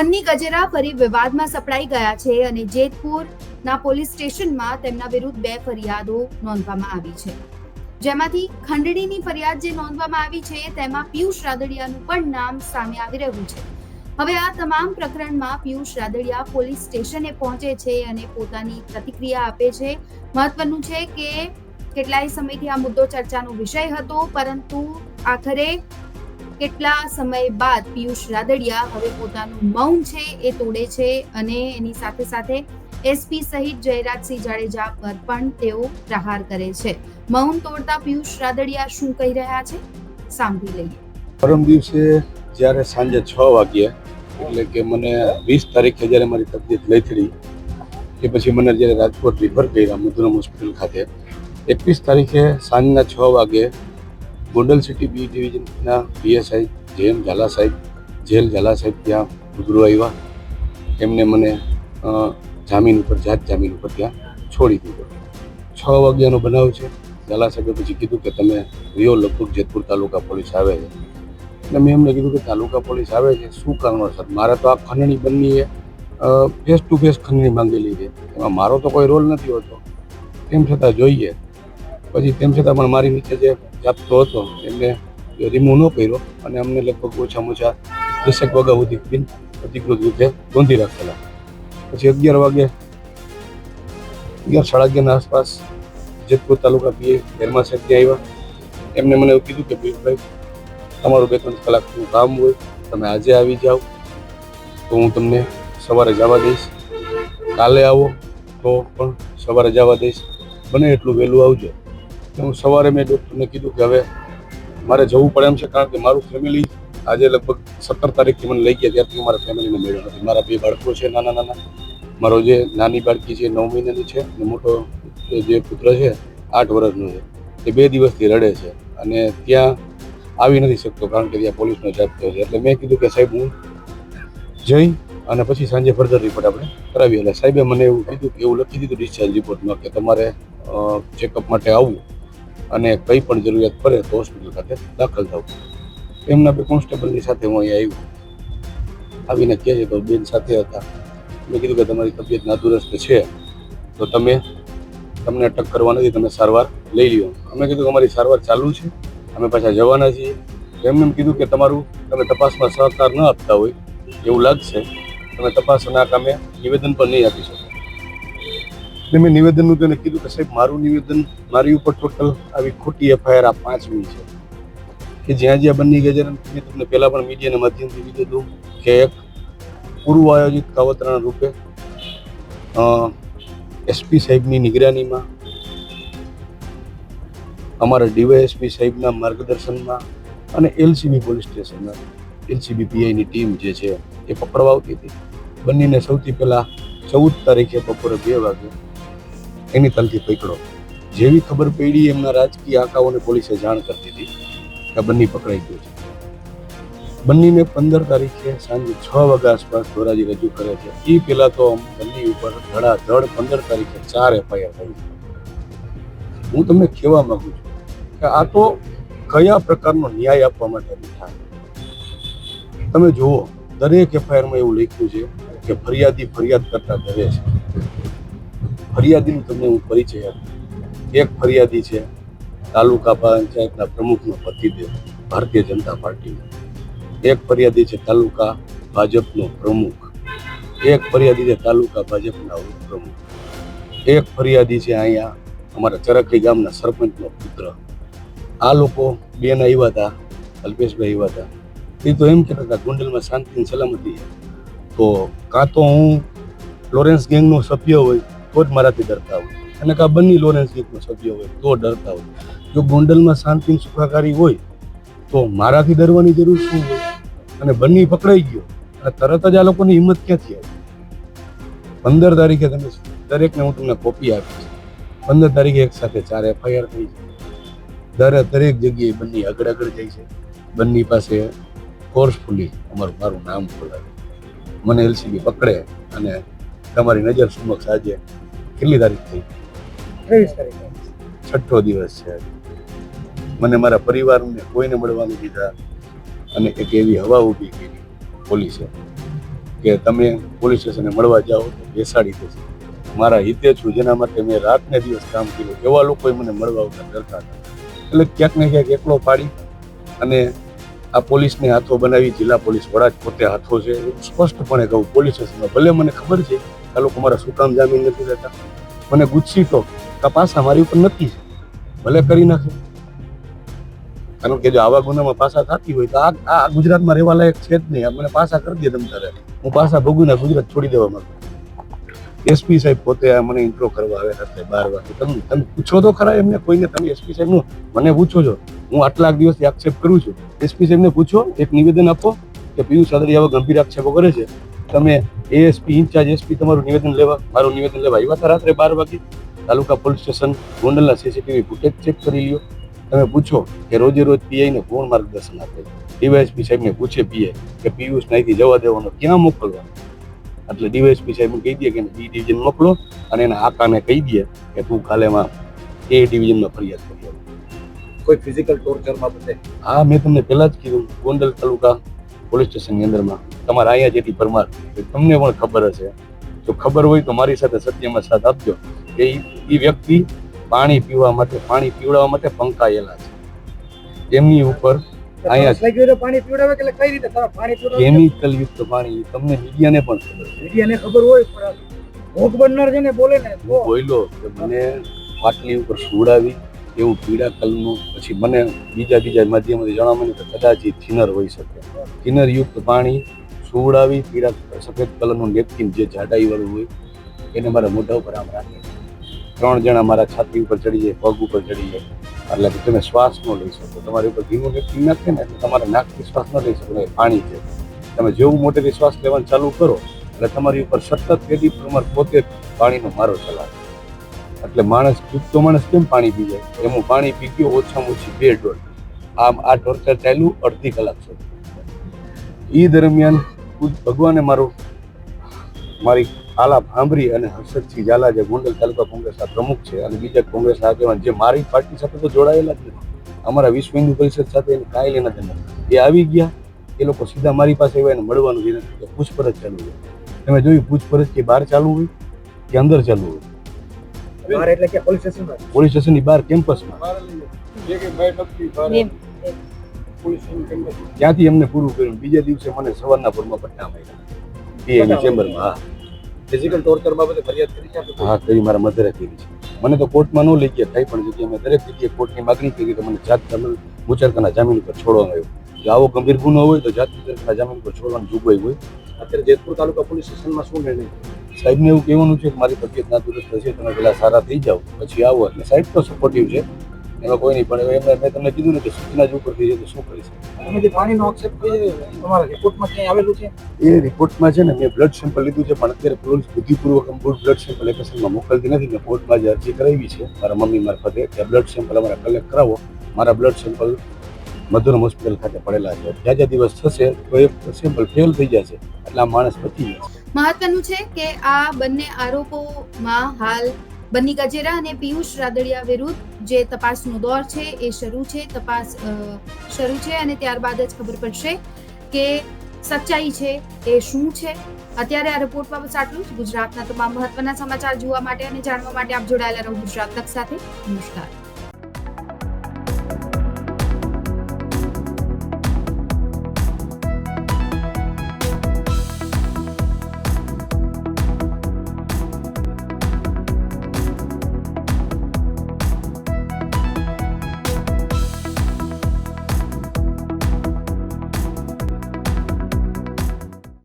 બંને ગજેરા ફરી વિવાદમાં સપડાઈ ગયા છે અને જેતપુરના પોલીસ સ્ટેશનમાં તેમના વિરુદ્ધ બે ફરિયાદો નોંધવામાં આવી છે. જેમાંથી ખંડણીની ફરિયાદ જે નોંધવામાં આવી છે, તેમાં પિયુષ રાદડિયાનું પણ નામ સામે આવી રહ્યું છે. હવે આ તમામ પ્રકરણમાં પિયુષ રાદડિયા પોલીસ સ્ટેશને પહોંચે છે અને પોતાની પ્રતિક્રિયા આપે છે. મહત્વનું છે કે કેટલાય સમયથી આ મુદ્દો ચર્ચાનો વિષય હતો, પરંતુ આખરે કેટલા સમય બાદ પિયુષ રાદડિયા હવે પોતાનું મૌન છે એ તોડે છે અને એની સાથે સાથે એસપી સહિત જયરાજસિંહ જાડેજા પર પણ તેઓ પ્રહાર કરે છે. મૌન તોડતા પિયુષ રાદડિયા શું કહી રહ્યા છે? સાંભળી લઈએ. પરમ દિવસે જ્યારે સાંજે છ વાગ્યે, એટલે કે મને વીસ તારીખે જ્યારે મારી તબિયત લથડી એ પછી મને જ્યારે રાજકોટ રિફર કર્યા, મધુરમ હોસ્પિટલ ખાતે, એકવીસ તારીખે સાંજના છ વાગે ગોંડલ સિટી બી ડિવિઝનના પીએસઆઈ જેએમ ઝાલા સાહેબ જેલ ઝાલા સાહેબ ત્યાં રૂબરૂ આવ્યા. એમને મને જામીન ઉપર, જાત જામીન ઉપર ત્યાં છોડી દીધો. છ વાગ્યાનો બનાવ છે. ઝાલા સાહેબે પછી કીધું કે તમે રિયો લગભગ જેતપુર તાલુકા પોલીસ આવે છે. એટલે મેં એમને કીધું કે તાલુકા પોલીસ આવે છે, શું કારણોસર? મારે તો આ ખંડણી બંનીએ ફેસ ટુ ફેસ ખંડણી માંગેલી છે. એમાં મારો તો કોઈ રોલ નથી હોતો. તેમ છતાં જોઈએ. પછી તેમ છતાં પણ મારી નીચે જે જાપતો હતો, એમને રિમૂવ ન કર્યો અને અમને લગભગ ઓછામાં ઓછા દસેક વાગ્યા સુધી બિન અધિકૃત રીતે નોંધી રાખેલા. પછી અગિયાર વાગે અગિયાર સાડા અગિયારના આસપાસ જેતપુર તાલુકા પીએ ધર્મા સાહેબ ત્યાં આવ્યા. એમને મને એવું કીધું કે ભાઈ તમારું બે ત્રણ કલાકનું કામ હોય, તમે આજે આવી જાઓ, તો હું તમને સવારે જવા દઈશ. કાલે આવો તો પણ સવારે જવા દઈશ. બને એટલું વહેલું આવજો. હું સવારે મેં ડૉક્ટરને કીધું કે હવે મારે જવું પડે એમ છે, કારણ કે મારું ફેમિલી આજે લગભગ સત્તર તારીખથી મને લઈ ગયા, ત્યારથી મારા ફેમિલીને મળ્યો નથી. મારા બે બાળકો છે, નાના નાના. મારો જે નાની બાળકી છે નવ મહિનાની છે અને મોટો જે પુત્ર છે, આઠ વર્ષનો છે. એ બે દિવસથી રડે છે અને ત્યાં આવી નથી શકતો, કારણ કે ત્યાં પોલીસનો જાપ્તો છે. એટલે મેં કીધું કે સાહેબ, હું જઈ અને પછી સાંજે ફર્ધર રિપોર્ટ આપણે કરાવીએ. એટલે સાહેબે મને એવું કીધું કે એવું લખી દીધું ડિસ્ચાર્જ રિપોર્ટમાં કે તમારે ચેકઅપ માટે આવવું. અને કંઈ પણ જરૂરિયાત પડે તો હોસ્પિટલ ખાતે દાખલ થવું એમના બે કોન્સ્ટેબલની સાથે હું અહીંયા આવ્યો. આવીને કહે છે તો બેન સાથે હતા. મેં કીધું કે તમારી તબિયત નાદુરસ્ત છે, તો તમે, તમને અટક કરવા નથી, તમે સારવાર લઈ લ્યો. અમે કીધું કે અમારી સારવાર ચાલુ છે, અમે પાછા જવાના છીએ. એમને એમ કીધું કે તમારું, તમે તપાસમાં સહકાર ન આપતા હોય એવું લાગશે. તમે તપાસના કામે નિવેદન પણ નહીં આપી શકો. એટલે મેં નિવેદનનું તેને કીધું કે સાહેબ, મારું નિવેદન, મારી ઉપર ટોટલ આવી ખોટી એફઆઈઆર આ પાંચમી છે. કે જ્યાં જ્યાં બની છે મેં તમને પહેલાં પણ મીડિયાના માધ્યમથી કીધું હતું કે એક પૂર્વ આયોજિત કાવતરાના રૂપે એસપી સાહેબની નિગરાનીમાં, અમારા ડીવાયએસપી સાહેબના માર્ગદર્શનમાં અને એલસીબી પોલીસ સ્ટેશનના એલસીબી પીઆઈની ટીમ જે છે એ પકડવા આવતી હતી. બંનેને સૌથી પહેલાં ચૌદ તારીખે બપોરે બે વાગે એની તલથી પકડો. જેવી ખબર પડી એમના રાજકીય આંકાઓને પોલીસે જાણ કરતી દીધી કે બંને પકડાઈ ગયો છે. બંનેને પંદર તારીખે સાંજે છ વાગ્યા આસપાસ ધોરાજી રજૂ કરે છે. એ પહેલાં તો બંને ઉપર ધડાધડ પંદર તારીખે ચાર એફઆઈઆર થઈ હું તમને કહેવા માંગુ છું કે આ તો કયા પ્રકારનો ન્યાય આપવા માટે બેઠા તમે જુઓ, દરેક એફઆઈઆરમાં એવું લખ્યું છે કે ફરિયાદી ફરિયાદ કરતા ધરે છે. ફરિયાદીનું તમને હું પરિચય આપું. એક ફરિયાદી છે, તાલુકા પંચાયતના પ્રમુખનો પતિદેવ, ભારતીય જનતા પાર્ટીનો. એક ફરિયાદી છે, તાલુકા ભાજપનો પ્રમુખ. એક ફરિયાદી છે, તાલુકા ભાજપના ઉપપ્રમુખ. એક ફરિયાદી છે અહીંયા, અમારા ચરખી ગામના સરપંચનો પુત્ર. આ લોકો બેન આવ્યા હતા, અલ્પેશભાઈ આવ્યા હતા. એ તો એમ કહેતા હતા, ગુંડલમાં શાંતિ સલામતી તો કાં તો હું લોરેન્સ ગેંગનો સભ્ય હોય તો જ મારાથી ડરતા હોય. અને કાં બંને લોરેન્સ ગેંગનો સભ્ય હોય તો ડરતા હોય. જો ગોંડલમાં શાંતિ સુખાકારી હોય, તો મારાથી ડરવાની જરૂર શું હોય? અને બંને પકડાઈ ગયો. અને તરત જ આ લોકોની હિંમત ક્યાંથી આવી? પંદર તારીખે તમે દરેકને હું તમને કોપી આપીશ. પંદર તારીખે એક સાથે ચાર એફઆઈઆર થઈ છે દરે દરેક જગ્યાએ બંને આગળ આગળ જાય છે. બંને પાસે ફોર્સફુલી અમારું મારું નામ બોલાવે મને એલસીબી પકડે અને તમારી નજર સમક્ષ આજે કેટલી તારીખ થઈ? ત્રેવીસ તારીખે. છઠ્ઠો દિવસ છે મને મારા પરિવારને કોઈને મળવાનું દીધા અને એક એવી હવા ઊભી કરી પોલીસે કે તમે પોલીસ સ્ટેશને મળવા જાઓ તો બેસાડી દેશે મારા હિતે છું જેના માટે મેં રાતને દિવસ કામ કર્યું. એવા લોકોએ મને મળવા આવતા ડરતા હતા. એટલે ક્યાંક ને ક્યાંક એકલો પાડી અને આ પોલીસને હાથો બનાવી, જિલ્લા પોલીસ વડા જ પોતે હાથો છે, એવું સ્પષ્ટપણે કહું, પોલીસ ભલે મને ખબર છે આ લોકો મારા શું કામ જામીન નથી લેતા. મને ગુસ્સી તો કપાસા મારી ઉપર નથી છે. ભલે કરી નાખે. કારણ કે જો આવા ગુનામાં પાસા થતી હોય તો આ આ ગુજરાતમાં રહેવા લાયક છે જ નહીં. મને પાસા કરી દે તમ તારે. હું પાસા ભોગવીને ગુજરાત છોડી દેવા માંગુ એસપી સાહેબ પોતે મને ઇન્ટ્રો કરવા આવે હતા બાર વાગે. તમે તમે પૂછો તો ખરા એમને કોઈને, તમે એસપી સાહેબનું મને પૂછો છો. હું આટલા દિવસથી આક્ષેપ કરું છું. એસપી સાહેબને પૂછો, એક નિવેદન આપો કે પિયુષ આદરી આવા ગંભીર આક્ષેપો કરે છે. તમે એએસપી ઇન્ચાર્જ એસપી તમારું નિવેદન લેવા મારું નિવેદન લેવા આવ્યા હતા રાત્રે બાર વાગે. તાલુકા પોલીસ સ્ટેશન, ગોંડલના સીસીટીવી ફૂટેજ ચેક કરી લ્યો. તમે પૂછો કે રોજે રોજ પીઆઈને કોણ માર્ગદર્શન આપે? ડીવાયએસપી સાહેબને પૂછે પીએ કે પિયુષ અહીંથી જવા દેવાનો ક્યાં મોકલવાનો? એટલે ડીવાયએસપી સાહેબને કહી દે કે બી ડિવિઝન મોકલો અને એના આકાને કહી દે કે તું કાલેમાં એ ડિવિઝનમાં ફરિયાદ કરી કોઈ ફિઝિકલ ટોર્ચરમાં બધે? હા મેં તમને પહેલા જ કીધું ગોંડલ તાલુકા પોલીસ સ્ટેશનની અંદરમાં. તમારા અહીંયા જેથી પરમાર તમને પણ ખબર હશે. જો ખબર હોય તો મારી સાથે સત્યમાં સાથ આપજો કે એ વ્યક્તિ પાણી પીવા માટે પાણી પીવડાવવા માટે પંકાયેલા છે. એમની ઉપર અહીંયા પાણી પીવડાવે કે કઈ રીતે પાણી પીવડાવે? કેમિકલ યુક્ત પાણી તમને મીડિયાને પણ ખબર મીડિયાને ખબર હોય પણ ભોગ બનનાર છે ને બોલે ને હું બોલ્યો કે મને પાટલી ઉપર સુવડાવી એવું પીળા કલરનું પછી મને બીજા બીજા માધ્યમથી જણાવવા કે કદાચ એ થિનર હોઈ શકે. થિનર યુક્ત પાણી સુવડાવી પીળા સફેદ કલરનું નેપકિન જે જાડાઈ વાળું હોય એને મારા મોઢા ઉપર આમ રાખે. ત્રણ જણા મારા છાતી ઉપર ચડી જાય પગ ઉપર ચડી જાય. એટલે કે તમે શ્વાસ ન લઈ શકો. તમારી ઉપર ધીમું નેપકિન નાખે ને, એટલે તમારે નાકથી શ્વાસ ન લઈ શકો. એ પાણી છે. તમે જેવું મોટેથી શ્વાસ લેવાનું ચાલુ કરો, એટલે તમારી ઉપર સતત પેઢી તમારે પોતે પાણીનો મારો ચલાવે. એટલે માણસ ડૂબતો માણસ કેમ પાણી પી જાય? એમ પાણી પી ગયો, ઓછામાં ઓછી બે ડોલ આમ આ ટોર્ચર ચાલ્યું અડધી કલાક સુધી. એ દરમિયાન ભગવાને મારું, મારી આલાપ સાંભળી અને હર્ષદસિંહ ઝાલા જે ગોંડલ તાલુકા કોંગ્રેસના પ્રમુખ છે અને બીજા કોંગ્રેસના આગેવાન જે મારી પાર્ટી સાથે તો જોડાયેલા જ નથી. અમારા વિશ્વ હિન્દુ પરિષદ સાથે એને કાંઈ લેના દેના એ આવી ગયા એ લોકો સીધા મારી પાસે આવ્યા એને મળવાનું વિનંતી કે પૂછપરછ ચાલુ હોય. તમે જોયું પૂછપરછ કે બહાર ચાલુ હોય કે અંદર ચાલુ હોય? એટલે કે પોલીસ સ્ટેશનમાં? પોલીસ સ્ટેશનની બહાર કેમ્પસમાં. ત્યાંથી એમને પૂરું કર્યું. બીજા દિવસે મને સવારના પૂરમાં પટ્ટા મળ્યા પીએની ચેમ્બરમાં હા. ફિઝિકલ ટોર્ચર બાબતે ફરિયાદ કરી છે હા કરી મારા મધરે કરી છે. મને તો કોર્ટમાં ન લઈ ગયા કઈ પણ જગ્યાએ મેં દરેક જગ્યાએ કોર્ટની માગણી કરી તો મને જાત જામીન મુચરકાના જામીન પર છોડવામાં આવ્યો જો આવો ગંભીર ગુનો હોય તો જાત મુચરકાના જામીન પર છોડવાની જોગવાઈ હોય. અત્યારે જેતપુર તાલુકા પોલીસ સ્ટેશનમાં શું નિર્ણય? સાહેબને એવું કહેવાનું છે કે મારી તબિયત ના દુરસ્ત હશે તમે પહેલાં સારા થઈ જાઓ પછી આવો. એટલે સાહેબ તો સપોર્ટિવ છે. એમાં કોઈ નહીં પણ એમને મેં તમને કીધું ને કે સૂચના જ ઉપરથી જાય તો શું કરી શકે? જે પાણીનો આક્ષેપ તમારા રિપોર્ટમાં ક્યાંય આવેલું છે? એ રિપોર્ટમાં છે ને મેં બ્લડ સેમ્પલ લીધું છે પણ અત્યારે પોલીસ બુદ્ધિપૂર્વક બ્લડ સેમ્પલ એપ્લિકેશનમાં મોકલતી નથી મેં કોર્ટમાં જે અરજી કરાવી છે મારા મમ્મી મારફતે કે બ્લડ સેમ્પલ અમારા કલેક્ટ કરાવો. મારા બ્લડ સેમ્પલ મધુરમ હોસ્પિટલ ખાતે પડેલા છે. જ્યાં જ્યાં દિવસ થશે તો એ સેમ્પલ ફેલ થઈ જશે એટલે આ માણસ બચી જશે મહત્વનું છે કે આ બંને આરોપોમાં હાલ બન્ની ગજેરા અને પિયુષ રાદડિયા વિરુદ્ધ જે તપાસનો દોર છે એ શરૂ છે, તપાસ શરૂ છે અને ત્યારબાદ જ ખબર પડશે કે સચ્ચાઈ છે એ શું છે. અત્યારે આ રિપોર્ટમાં બસ આટલું જ ગુજરાતના તમામ મહત્વના સમાચાર જોવા માટે અને જાણવા માટે આપ જોડાયેલા રહો ગુજરાત તક સાથે. નમસ્કાર.